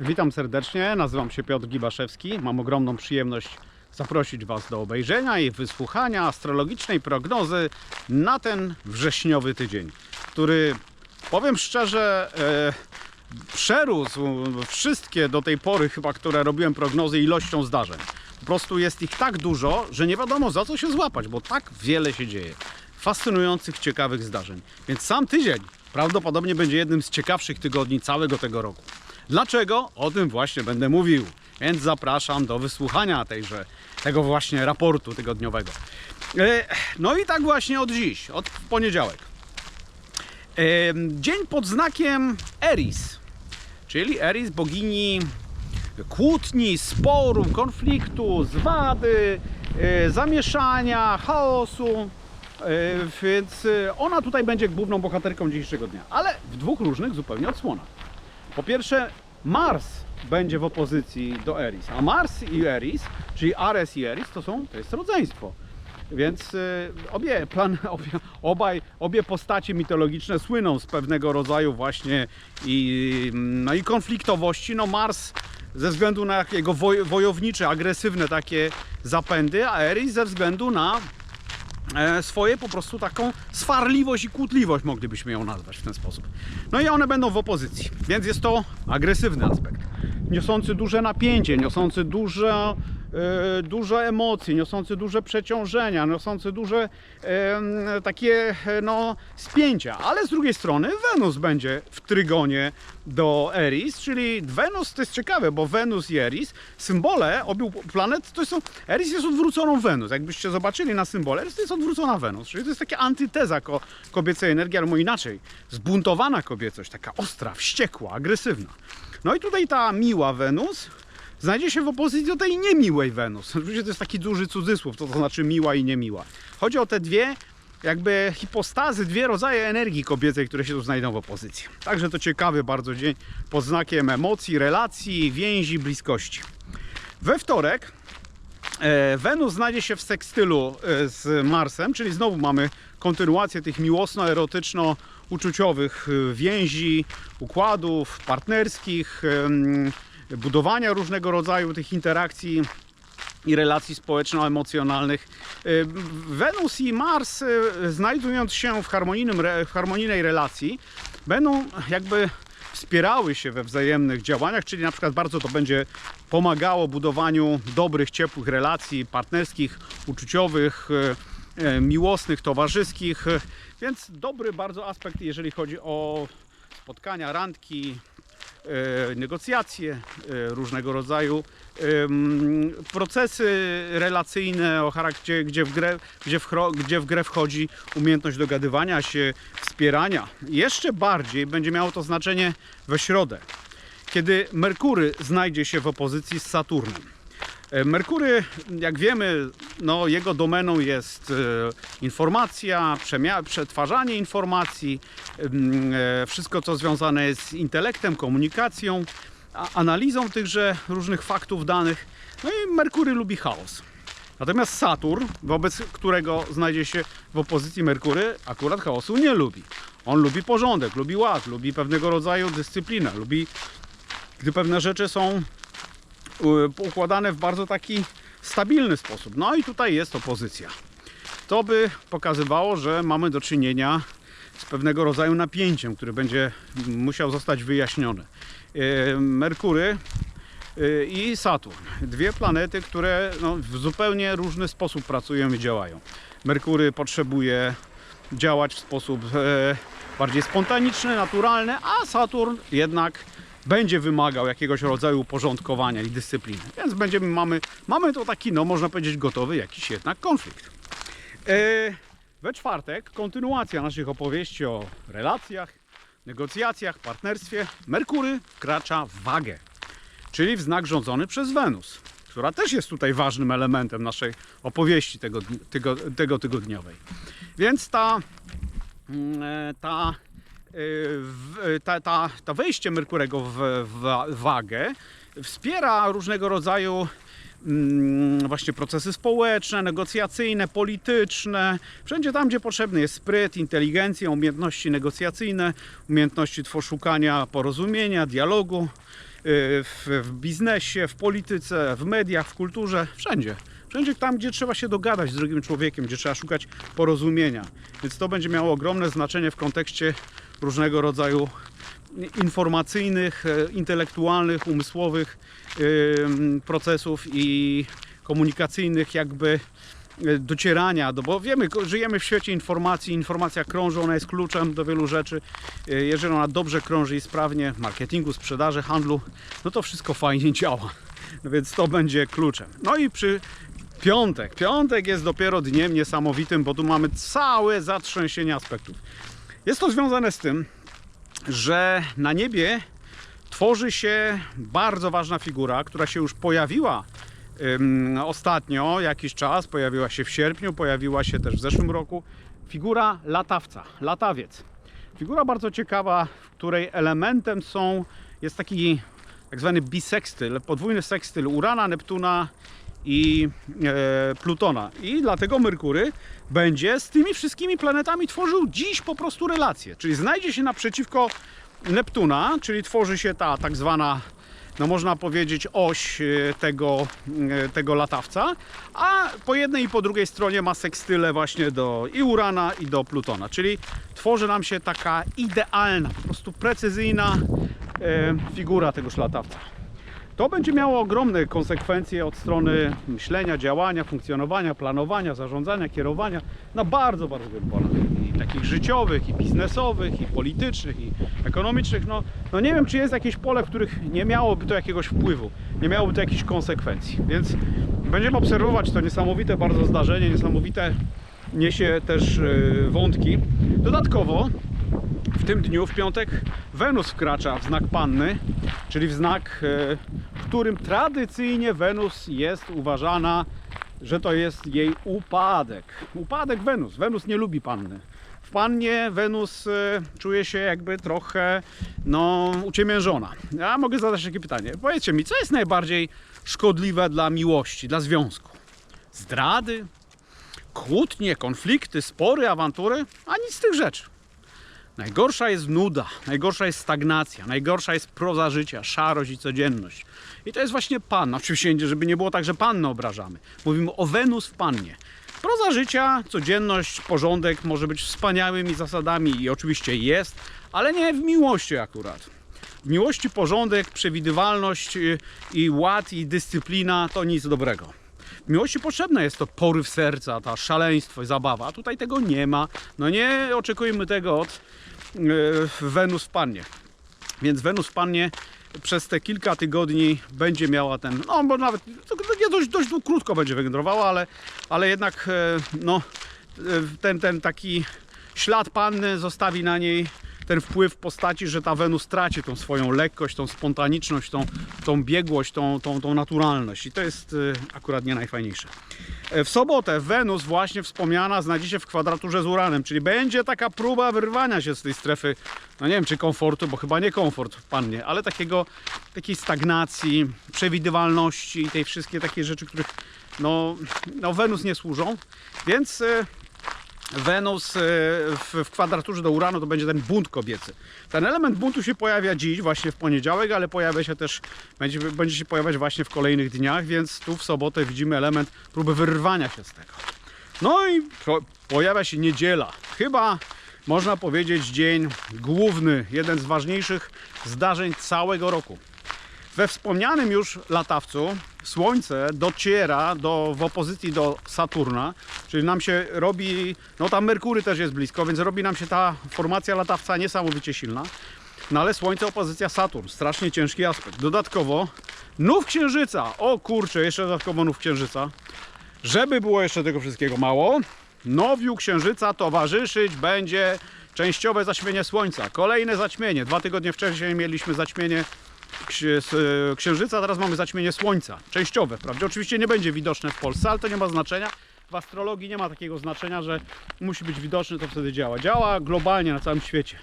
Witam serdecznie, nazywam się Piotr Gibaszewski. Mam ogromną przyjemność zaprosić Was do obejrzenia i wysłuchania astrologicznej prognozy na ten wrześniowy tydzień, który powiem szczerze e, przerósł wszystkie do tej pory chyba, które robiłem prognozy ilością zdarzeń. Po prostu jest ich tak dużo, że nie wiadomo za co się złapać, bo tak wiele się dzieje. Fascynujących, ciekawych zdarzeń. Więc sam tydzień prawdopodobnie będzie jednym z ciekawszych tygodni całego tego roku. Dlaczego? O tym właśnie będę mówił. Więc zapraszam do wysłuchania tejże, tego właśnie raportu tygodniowego. E, No i tak właśnie od dziś, od poniedziałek. Em, Dzień pod znakiem Eris, czyli Eris bogini kłótni, sporu, konfliktu, zwady, e, zamieszania, chaosu. E, Więc e, ona tutaj będzie główną bohaterką dzisiejszego dnia, ale w dwóch różnych zupełnie odsłonach. Po pierwsze, Mars będzie w opozycji do Eris, a Mars i Eris, czyli Ares i Eris, to są, to jest rodzeństwo. Więc y, obie, plan, obie, obaj, obie postacie mitologiczne słyną z pewnego rodzaju właśnie i, no i konfliktowości. No Mars ze względu na jego woj, wojownicze, agresywne takie zapędy, a Eris ze względu na swoje po prostu taką swarliwość i kłótliwość moglibyśmy ją nazwać w ten sposób. No i one będą w opozycji, więc jest to agresywny aspekt, niosący duże napięcie, niosący duże, e, duże emocje, niosący duże przeciążenia, niosący duże e, takie e, no, spięcia, ale z drugiej strony Wenus będzie w trygonie do Eris, czyli Wenus to jest ciekawe, bo Wenus i Eris, symbole obu planet to są, Eris jest odwróconą Wenus, jakbyście zobaczyli na symbole, Eris to jest odwrócona Wenus, czyli to jest taka antyteza ko, kobiecej energii, albo inaczej, zbuntowana kobiecość, taka ostra, wściekła, agresywna. No i tutaj ta miła Wenus znajdzie się w opozycji do tej niemiłej Wenus. Oczywiście to jest taki duży cudzysłów, to, to znaczy miła i niemiła. Chodzi o te dwie jakby hipostazy, dwie rodzaje energii kobiecej, które się tu znajdą w opozycji. Także to ciekawy bardzo dzień pod znakiem emocji, relacji, więzi, bliskości. We wtorek e, Wenus znajdzie się w sekstylu e, z Marsem, czyli znowu mamy kontynuację tych miłosno-erotyczno-uczuciowych e, więzi, układów partnerskich, budowania różnego rodzaju tych interakcji i relacji społeczno-emocjonalnych. Y, Wenus i Mars, y, znajdując się w, harmonijnym, w harmonijnej relacji, będą jakby wspierały się we wzajemnych działaniach, czyli na przykład bardzo to będzie pomagało budowaniu dobrych, ciepłych relacji partnerskich, uczuciowych, y, miłosnych, towarzyskich. Więc dobry bardzo aspekt, jeżeli chodzi o spotkania, randki, negocjacje, e, różnego rodzaju procesy relacyjne o charakterze, gdzie w, grę, gdzie, w, gdzie w grę wchodzi umiejętność dogadywania się, wspierania. Jeszcze bardziej będzie miało to znaczenie we środę, kiedy Merkury znajdzie się w opozycji z Saturnem. E, Merkury, jak wiemy, no, jego domeną jest e, informacja, przetwarzanie informacji, em, e, wszystko co związane jest z intelektem, komunikacją, analizą tychże różnych faktów, danych. No i Merkury lubi chaos. Natomiast Saturn, wobec którego znajdzie się w opozycji Merkury, akurat chaosu nie lubi. On lubi porządek, lubi ład, lubi pewnego rodzaju dyscyplinę, lubi, gdy pewne rzeczy są y, układane w bardzo taki stabilny sposób. No i tutaj jest opozycja. To by pokazywało, że mamy do czynienia z pewnego rodzaju napięciem, który będzie musiał zostać wyjaśniony. Y, Merkury y, i Saturn. Dwie planety, które no, w zupełnie różny sposób pracują i działają. Merkury potrzebuje działać w sposób e, bardziej spontaniczny, naturalny, a Saturn jednak będzie wymagał jakiegoś rodzaju uporządkowania i dyscypliny. Więc będziemy, mamy, mamy to taki, no można powiedzieć, gotowy jakiś jednak konflikt. E, we czwartek kontynuacja naszych opowieści o relacjach, negocjacjach, partnerstwie. Merkury wkracza w wagę, czyli w znak rządzony przez Wenus, która też jest tutaj ważnym elementem naszej opowieści tego, tego, tego tygodniowej. Więc ta, mm, e, ta, ta, ta, ta wejście Merkurego w, w wagę wspiera różnego rodzaju mm, właśnie procesy społeczne, negocjacyjne, polityczne. Wszędzie tam, gdzie potrzebny jest spryt, inteligencja, umiejętności negocjacyjne, umiejętności szukania porozumienia, dialogu. w, w biznesie, w polityce, w mediach, w kulturze, wszędzie. Wszędzie tam, gdzie trzeba się dogadać z drugim człowiekiem, gdzie trzeba szukać porozumienia. Więc to będzie miało ogromne znaczenie w kontekście różnego rodzaju informacyjnych, e, intelektualnych, umysłowych ym, procesów i komunikacyjnych jakby e, docierania, do, bo wiemy, żyjemy w świecie informacji, informacja krąży, ona jest kluczem do wielu rzeczy. E, Jeżeli ona dobrze krąży i sprawnie w marketingu, sprzedaży, handlu, no to wszystko fajnie działa. No więc to będzie kluczem. No i przy piątek. Piątek jest dopiero dniem niesamowitym, bo tu mamy całe zatrzęsienie aspektów. Jest to związane z tym, że na niebie tworzy się bardzo ważna figura, która się już pojawiła ym, ostatnio, jakiś czas, pojawiła się w sierpniu, pojawiła się też w zeszłym roku. Figura latawca, latawiec. Figura bardzo ciekawa, w której elementem są, jest taki tak zwany bisekstyl, podwójny sekstyl Urana, Neptuna i e, Plutona. I dlatego Merkury będzie z tymi wszystkimi planetami tworzył dziś po prostu relacje. Czyli znajdzie się naprzeciwko Neptuna, czyli tworzy się ta tak zwana, no można powiedzieć, oś e, tego, e, tego latawca, a po jednej i po drugiej stronie ma sekstyle właśnie do i Urana i do Plutona. Czyli tworzy nam się taka idealna, po prostu precyzyjna e, figura tegoż latawca. To będzie miało ogromne konsekwencje od strony myślenia, działania, funkcjonowania, planowania, zarządzania, kierowania na bardzo, bardzo wielu polach. I takich życiowych, i biznesowych, i politycznych, i ekonomicznych. No, no nie wiem, czy jest jakieś pole, w których nie miałoby to jakiegoś wpływu, nie miałoby to jakichś konsekwencji. Więc będziemy obserwować to niesamowite bardzo zdarzenie, niesamowite niesie też e, wątki. Dodatkowo tym dniu, w piątek, Wenus wkracza w znak Panny, czyli w znak, e, w którym tradycyjnie Wenus jest uważana, że to jest jej upadek. Upadek Wenus. Wenus nie lubi Panny. W Pannie Wenus e, czuje się jakby trochę no, uciemiężona. Ja mogę zadać takie pytanie. Powiedzcie mi, co jest najbardziej szkodliwe dla miłości, dla związku? Zdrady? Kłótnie, konflikty, spory, awantury? A nic z tych rzeczy. Najgorsza jest nuda, najgorsza jest stagnacja, najgorsza jest proza życia, szarość i codzienność. I to jest właśnie panna. Oczywiście, żeby nie było tak, że pannę obrażamy. Mówimy o Wenus w pannie. Proza życia, codzienność, porządek może być wspaniałymi zasadami i oczywiście jest, ale nie w miłości akurat. W miłości porządek, przewidywalność y, i ład i dyscyplina to nic dobrego. Miłości potrzebne jest to poryw serca, ta szaleństwo i zabawa. Tutaj tego nie ma. No nie oczekujmy tego od e, Wenus w Pannie. Więc Wenus w Pannie przez te kilka tygodni będzie miała ten, no bo nawet nie dość, dość krótko będzie wędrowała, ale, ale jednak e, no, e, ten, ten taki ślad Panny zostawi na niej ten wpływ postaci, że ta Wenus traci tą swoją lekkość, tą spontaniczność, tą, tą biegłość, tą, tą, tą naturalność. I to jest y, akurat nie najfajniejsze. E, W sobotę Wenus właśnie wspomniana znajdzie się w kwadraturze z Uranem, czyli będzie taka próba wyrwania się z tej strefy, no nie wiem czy komfortu, bo chyba nie komfort pannie, ale takiego, takiej stagnacji, przewidywalności i tej wszystkie takie rzeczy, których no, no Wenus nie służą. Więc y, Wenus e, w, w kwadraturze do Uranu to będzie ten bunt kobiecy. Ten element buntu się pojawia dziś, właśnie w poniedziałek, ale pojawia się też, będzie, będzie się pojawiać właśnie w kolejnych dniach, więc tu w sobotę widzimy element próby wyrwania się z tego. No i po, pojawia się niedziela. Chyba można powiedzieć dzień główny, jeden z ważniejszych zdarzeń całego roku. We wspomnianym już latawcu Słońce dociera do, w opozycji do Saturna, czyli nam się robi, no tam Merkury też jest blisko, więc robi nam się ta formacja latawca niesamowicie silna. No ale Słońce opozycja Saturn, strasznie ciężki aspekt. Dodatkowo nów Księżyca, o kurczę, jeszcze dodatkowo nów Księżyca. Żeby było jeszcze tego wszystkiego mało, nowiu Księżyca towarzyszyć będzie częściowe zaćmienie Słońca. Kolejne zaćmienie. Dwa tygodnie wcześniej mieliśmy zaćmienie Księżyca, teraz mamy zaćmienie Słońca. Częściowe, wprawdzie. Oczywiście nie będzie widoczne w Polsce, ale to nie ma znaczenia. W astrologii nie ma takiego znaczenia, że musi być widoczne, to wtedy działa. Działa globalnie na całym świecie.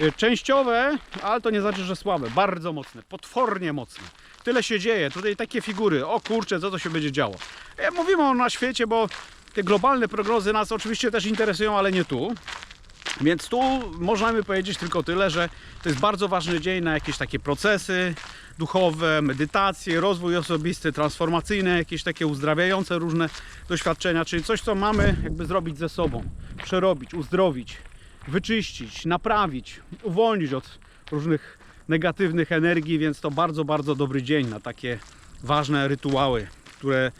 E, Częściowe, ale to nie znaczy, że słabe. Bardzo mocne, potwornie mocne. Tyle się dzieje. Tutaj takie figury. O kurczę, co to się będzie działo. E, Mówimy o na świecie, bo te globalne prognozy nas oczywiście też interesują, ale nie tu. Więc tu możemy powiedzieć tylko tyle, że to jest bardzo ważny dzień na jakieś takie procesy, duchowe, medytacje, rozwój osobisty, transformacyjne, jakieś takie uzdrawiające różne doświadczenia, czyli coś, co mamy jakby zrobić ze sobą, przerobić, uzdrowić, wyczyścić, naprawić, uwolnić od różnych negatywnych energii, więc to bardzo, bardzo dobry dzień na takie ważne rytuały, które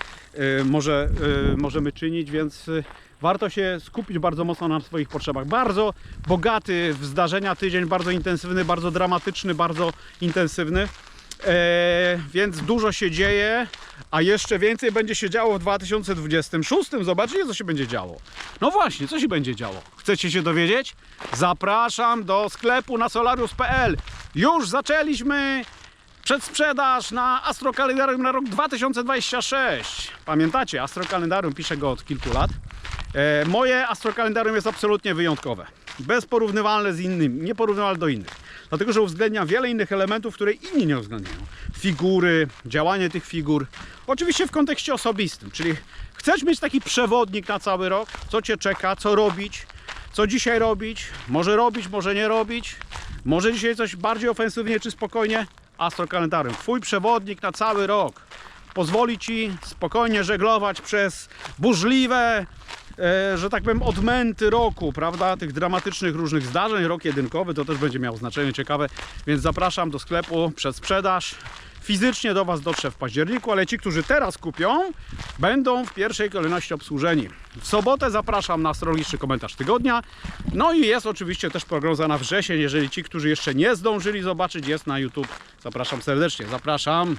y, może, y, możemy czynić, więc y, warto się skupić bardzo mocno na swoich potrzebach. Bardzo bogaty w zdarzenia tydzień, bardzo intensywny, bardzo dramatyczny, bardzo intensywny. E, więc dużo się dzieje, a jeszcze więcej będzie się działo w 2026. Zobaczcie, co się będzie działo. No właśnie, co się będzie działo? Chcecie się dowiedzieć? Zapraszam do sklepu na solarius.pl. Już zaczęliśmy przedsprzedaż na astrokalendarium na rok 2026. Pamiętacie, astrokalendarium piszę go od kilku lat. E, moje astrokalendarium jest absolutnie wyjątkowe. Bezporównywalne z innymi, nieporównywalne do innych. Dlatego, że uwzględnia wiele innych elementów, które inni nie uwzględniają. Figury, działanie tych figur. Oczywiście w kontekście osobistym, czyli chcesz mieć taki przewodnik na cały rok, co cię czeka, co robić, co dzisiaj robić, może robić, może nie robić, może dzisiaj coś bardziej ofensywnie czy spokojnie. Astrokalendarium, twój przewodnik na cały rok pozwoli ci spokojnie żeglować przez burzliwe, e, że tak powiem, odmęty roku, prawda? Tych dramatycznych różnych zdarzeń. Rok jedynkowy to też będzie miał znaczenie ciekawe, więc zapraszam do sklepu przed sprzedaż. Fizycznie do Was dotrze w październiku, ale ci, którzy teraz kupią, będą w pierwszej kolejności obsłużeni. W sobotę zapraszam na astrologiczny komentarz tygodnia. No i jest oczywiście też prognoza na wrzesień. Jeżeli ci, którzy jeszcze nie zdążyli zobaczyć, jest na YouTube. Zapraszam serdecznie. Zapraszam.